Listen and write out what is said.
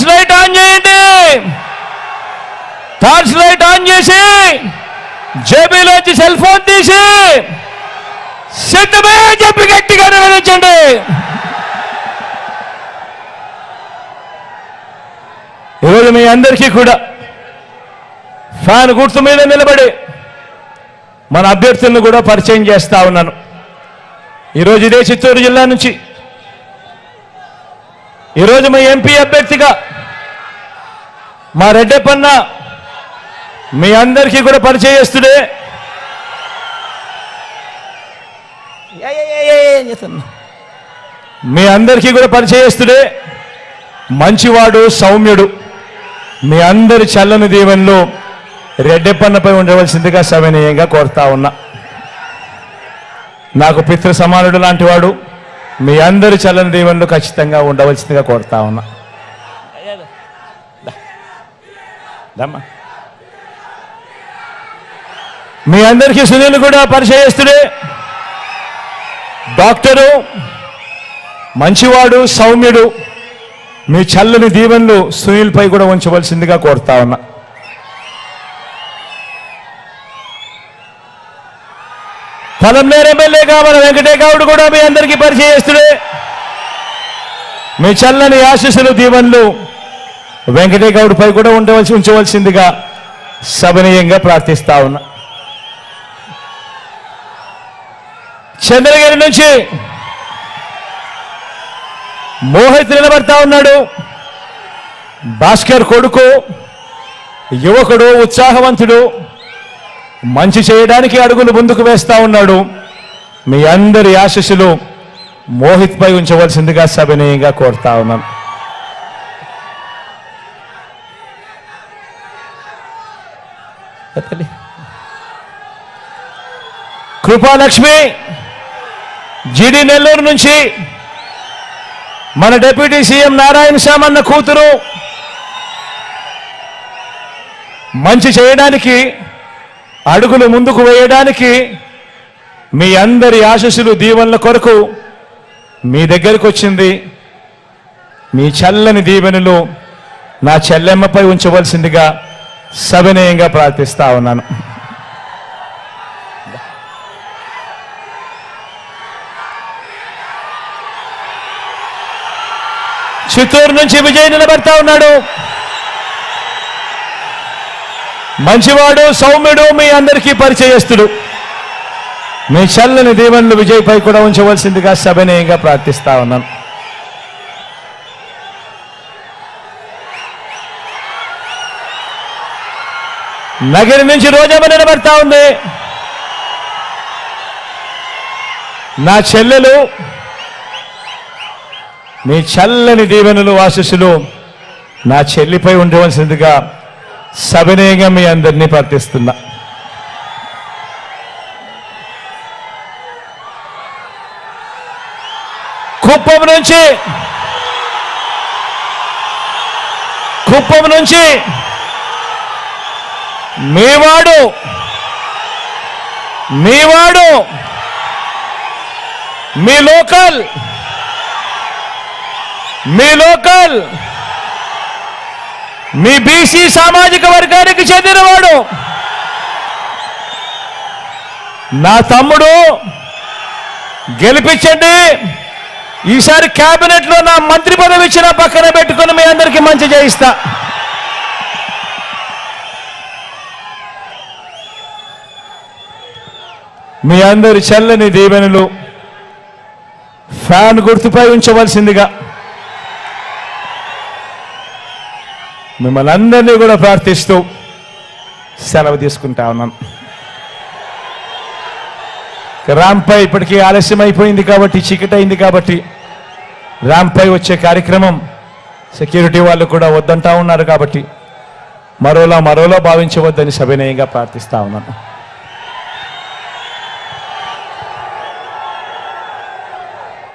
Torch light on చేయండి. Torch light on చేసి జేబీలోంచి సెల్ ఫోన్ తీసి సిద్ధమే చెప్పి గట్టిగా నిర్వహించండి ఈరోజు మీ అందరికీ కూడా ఫ్యాన్ గుర్తు మీద నిలబడి మన అభ్యర్థులను కూడా పరిచయం చేస్తా ఉన్నాను. ఈరోజు ఇదే చిత్తూరు జిల్లా నుంచి. ఈరోజు మా ఎంపీ అభ్యర్థిగా మా రెడ్డప్పన్న మీ అందరికీ కూడా పరిచయం చేస్తుడే. మీ అందరికీ కూడా పరిచయం చేస్తుడే. మంచివాడు సౌమ్యుడు. మీ అందరి చల్లని దీవెనలు రెడ్డెప్పన్నపై ఉండవలసిందిగా సవినీయంగా కోరుతా ఉన్నా. నాకు పితృ సమానుడు లాంటి వాడు. మీ అందరి చల్లని దీవెనలు ఖచ్చితంగా ఉండవలసిందిగా కోరుతా ఉన్నా. దమ్మా. మీ అందరికీ సునీల్ కూడా పరిచయస్తుడే డాక్టరు మంచివాడు సౌమ్యుడు మీ చల్లని దీవెనలు సునీల్ పై కూడా ఉంచవలసిందిగా కోరుతా ఉన్నా పొలంనేరు ఎమ్మెల్యేగా మన వెంకటేగౌడ్ కూడా మీ అందరికీ పరిచయం మీ చల్లని ఆశీస్సులు దీవెనలు వెంకటే గౌడ్పై కూడా ఉండవలసి ఉంచవలసిందిగా సభనీయంగా ప్రార్థిస్తా ఉన్నా. చంద్రగిరి నుంచి మోహిత్ నిలబడతా ఉన్నాడు. భాస్కర్ కొడుకు యువకుడు ఉత్సాహవంతుడు మంచి చేయడానికి అడుగులు ముందుకు వేస్తా ఉన్నాడు. మీ అందరి ఆశస్సులు మోహిత్ పై ఉంచవలసిందిగా సవినయంగా కోరుతా ఉన్నాను. ఎత్తలే. కృపాలక్ష్మి జిడి నెల్లూరు నుంచి మన డిప్యూటీ సీఎం నారాయణ సామన్న కూతురు మంచి చేయడానికి అడుగులు ముందుకు వేయడానికి మీ అందరి ఆశస్సులు దీవెనల కొరకు మీ దగ్గరకు వచ్చింది మీ చల్లని దీవెనలు నా చెల్లెమ్మపై ఉంచవలసిందిగా సవినయంగా ప్రార్థిస్తా ఉన్నాను. చిత్తూరు నుంచి విజయ్ నిలబడతా ఉన్నాడు. మంచివాడు సౌమ్యుడు మీ అందరికీ పరిచయస్తుడు. మీ చల్లని దేవన్లు విజయ్ పై కూడా ఉంచవలసిందిగా సభనీయంగా ప్రార్థిస్తా ఉన్నాను. నగిరి నుంచి రోజమ్మ నిలబడతా ఉంది. నా చెల్లెలు మీ చల్లని దీవెనలు ఆశీస్సులు నా చెల్లిపై ఉండవలసిందిగా సవినయంగా మీ అందరినీ ప్రార్థిస్తున్నా. కుప్పం నుంచి కుప్పం నుంచి మీవాడు. మీవాడు. మీ లోకల్. మీ లోకల్. మీ బీసీ సామాజిక వర్గానికి చెందినవాడు. నా తమ్ముడు గెలిపించండి. ఈసారి క్యాబినెట్లో లో నా మంత్రి పదవి ఇచ్చిన పక్కన పెట్టుకుని మీ అందరికీ మంచి చేయిస్తా. మీ అందరి చల్లని దీవెనలు ఫ్యాన్ గుర్తుపై ఉంచవలసిందిగా మిమ్మల్ని అందరినీ కూడా ప్రార్థిస్తూ సెలవు తీసుకుంటా ఉన్నాను రాంపై ఇప్పటికీ ఆలస్యం అయిపోయింది కాబట్టి చీకటైంది అయింది కాబట్టి రాంపై వచ్చే కార్యక్రమం సెక్యూరిటీ వాళ్ళు కూడా వద్దంటా ఉన్నారు కాబట్టి మరోలా మరోలా భావించవద్దని సవినయంగా ప్రార్థిస్తా ఉన్నాను